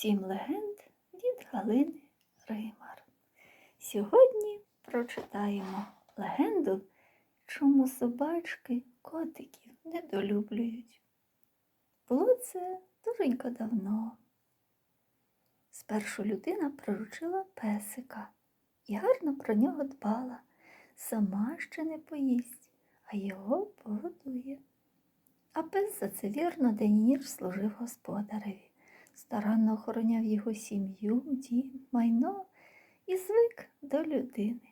Сім легенд від Галини Римар. Сьогодні прочитаємо легенду, чому собачки котиків недолюблюють. Було це дуженько давно. Спершу людина приручила песика і гарно про нього дбала. Сама ще не поїсть, а його погодує. А пес за це вірно день і ніч служив господареві, старанно охороняв його сім'ю, дім, майно і звик до людини.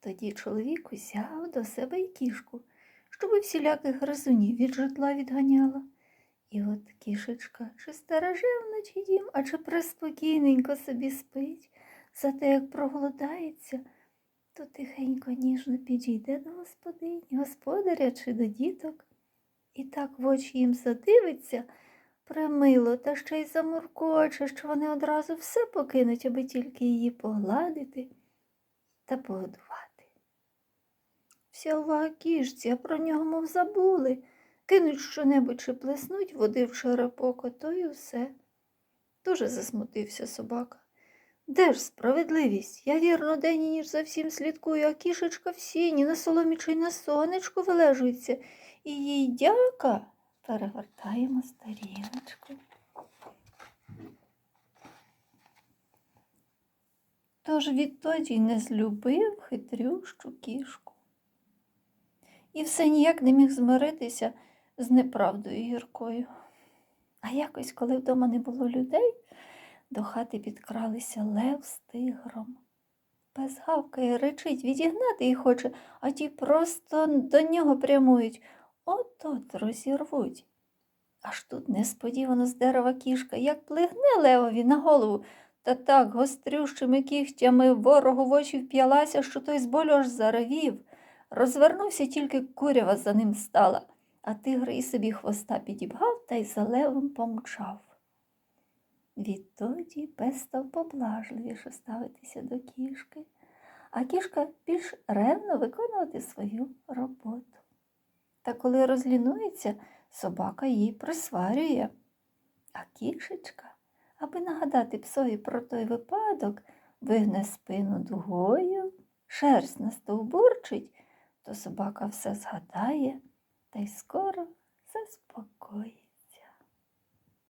Тоді чоловік узяв до себе й кішку, щоби всіляких гризунів від житла відганяла. І от кішечка чи стереже вночі дім, а чи приспокійненько собі спить, зате як проголодається, то тихенько ніжно підійде до господині, господаря чи до діток. І так в очі їм задивиться примило, та ще й замуркоче, що вони одразу все покинуть, аби тільки її погладити та погодувати. Вся увага кішці, а про нього, мов забули, кинуть щонебудь чи плеснуть води в черепок, ото й усе. Дуже засмутився собака. Де ж справедливість? Я вірно день і ніж за всім слідкую, а кішечка в сіні на соломі чи на сонечку вилежується, і їй дяка. Перевертаємо сторіночку. Тож відтоді не злюбив хитрющу кішку. І все ніяк не міг змиритися з неправдою гіркою. А якось, коли вдома не було людей, до хати підкралися лев з тигром. Пес гавкає, речить, відігнати їх хоче, а ті просто до нього прямують. От-от розірвуть. Аж тут несподівано з дерева кішка, як плигне левові на голову, та так гострющими кігтями ворогу в очі вп'ялася, що той з болю аж заревів. Розвернувся, тільки курява за ним стала, а тигр і собі хвоста підібгав та й за левом помчав. Відтоді пес став поблажливіше ставитися до кішки, а кішка більш ревно виконувати свою роботу. Та коли розлінується, собака її присварює. А кішечка, аби нагадати псові про той випадок, вигне спину дугою, шерсть настовбурчить, то собака все згадає та й скоро заспокоїть.